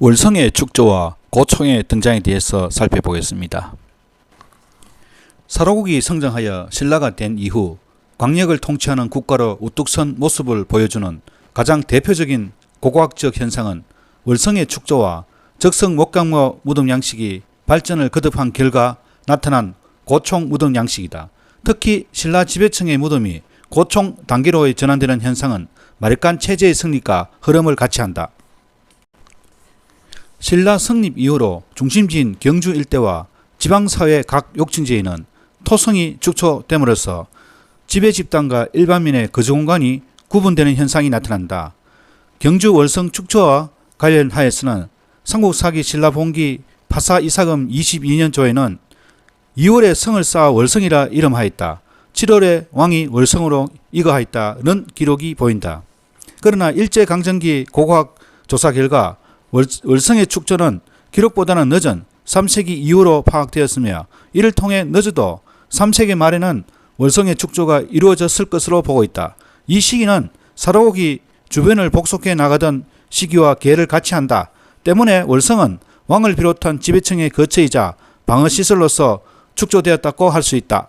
월성의 축조와 고총의 등장에 대해서 살펴보겠습니다. 사로국이 성장하여 신라가 된 이후 광역을 통치하는 국가로 우뚝 선 모습을 보여주는 가장 대표적인 고고학적 현상은 월성의 축조와 적성 목강모 무덤 양식이 발전을 거듭한 결과 나타난 고총 무덤 양식이다. 특히 신라 지배층의 무덤이 고총 단계로 전환되는 현상은 마력간 체제의 승리과 흐름을 같이 한다. 신라 성립 이후로 중심지인 경주 일대와 지방사회 각 욕층지에는 토성이 축소됨으로써 지배 집단과 일반민의 거주 공간이 구분되는 현상이 나타난다. 경주 월성 축조와 관련하여서는 삼국사기 신라 봉기 파사 이사금 22년조에는 2월에 성을 쌓아 월성이라 이름하였다. 7월에 왕이 월성으로 이거하였다는 기록이 보인다. 그러나 일제강점기 고고학 조사 결과 월, 월성의 축조는 기록보다는 늦은 3세기 이후로 파악되었으며 이를 통해 늦어도 3세기 말에는 월성의 축조가 이루어졌을 것으로 보고 있다. 이 시기는 사로옥이 주변을 복속해 나가던 시기와 계를 같이 한다. 때문에 월성은 왕을 비롯한 지배층의 거처이자 방어시설로서 축조되었다고 할 수 있다.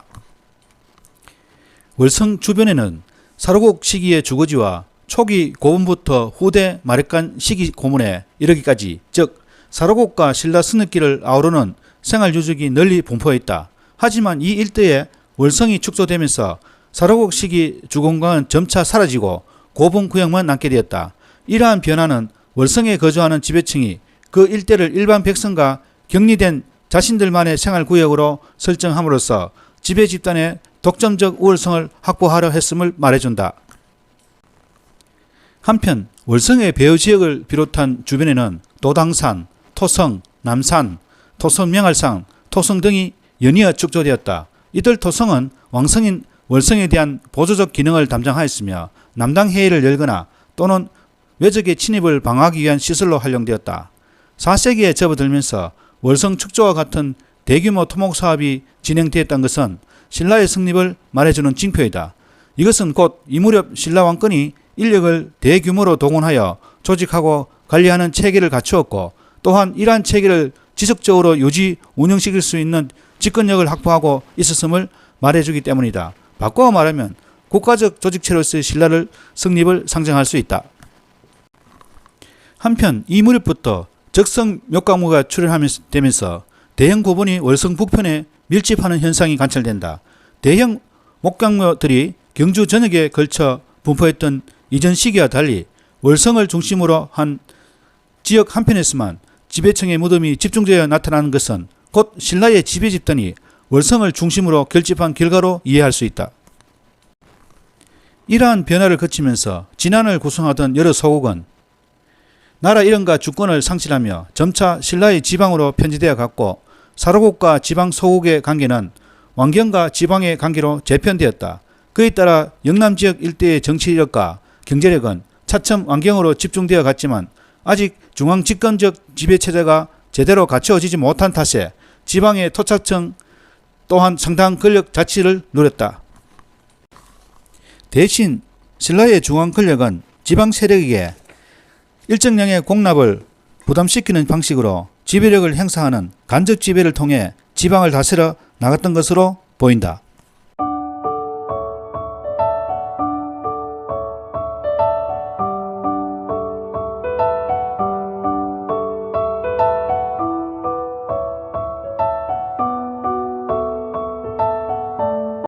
월성 주변에는 사로국 시기의 주거지와 초기 고문부터 후대 마력간 시기 고문에 이르기까지 즉 사로국과 신라 스낵길을 아우르는 생활 유적이 널리 분포해 있다. 하지만 이 일대에 월성이 축소되면서 사로국 시기 주공간은 점차 사라지고 고분 구역만 남게 되었다. 이러한 변화는 월성에 거주하는 지배층이 그 일대를 일반 백성과 격리된 자신들만의 생활 구역으로 설정함으로써 지배 집단의 독점적 우월성을 확보하려 했음을 말해준다. 한편 월성의 배후 지역을 비롯한 주변에는 도당산, 토성, 남산, 토성 명할상, 토성 등이 연이어 축조되었다. 이들 토성은 왕성인 월성에 대한 보조적 기능을 담당하였으며 남당 회의를 열거나 또는 외적의 침입을 방어하기 위한 시설로 활용되었다. 4세기에 접어들면서 월성 축조와 같은 대규모 토목 사업이 진행되었던 것은 신라의 성립을 말해주는 징표이다. 이것은 곧 이 무렵 신라 왕권이 인력을 대규모로 동원하여 조직하고 관리하는 체계를 갖추었고 또한 이러한 체계를 지속적으로 유지 운영시킬 수 있는 집권력을 확보하고 있었음을 말해주기 때문이다. 바꿔 말하면 국가적 조직체로서의 신라를 성립을 상정할 수 있다. 한편 이 무렵부터 적성 묘과무가 출현하면서 대형 고분이 월성 북편에 밀집하는 현상이 관찰된다. 대형 목강묘들이 경주 전역에 걸쳐 분포했던 이전 시기와 달리 월성을 중심으로 한 지역 한편에서만 지배층의 무덤이 집중되어 나타나는 것은 곧 신라의 지배 집단이 월성을 중심으로 결집한 결과로 이해할 수 있다. 이러한 변화를 거치면서 진안을 구성하던 여러 소국은 나라 이름과 주권을 상실하며 점차 신라의 지방으로 편지되어 갔고 사로국과 지방 소국의 관계는 왕경과 지방의 관계로 재편되었다. 그에 따라 영남 지역 일대의 정치력과 경제력은 차츰 왕경으로 집중되어 갔지만 아직 중앙 집권적 지배 체제가 제대로 갖추어지지 못한 탓에 지방의 토착층 또한 상당한 권력 자치를 누렸다. 대신 신라의 중앙 권력은 지방 세력에게 일정량의 공납을 부담시키는 방식으로 지배력을 행사하는 간접 지배를 통해 지방을 다스려 나갔던 것으로 보인다.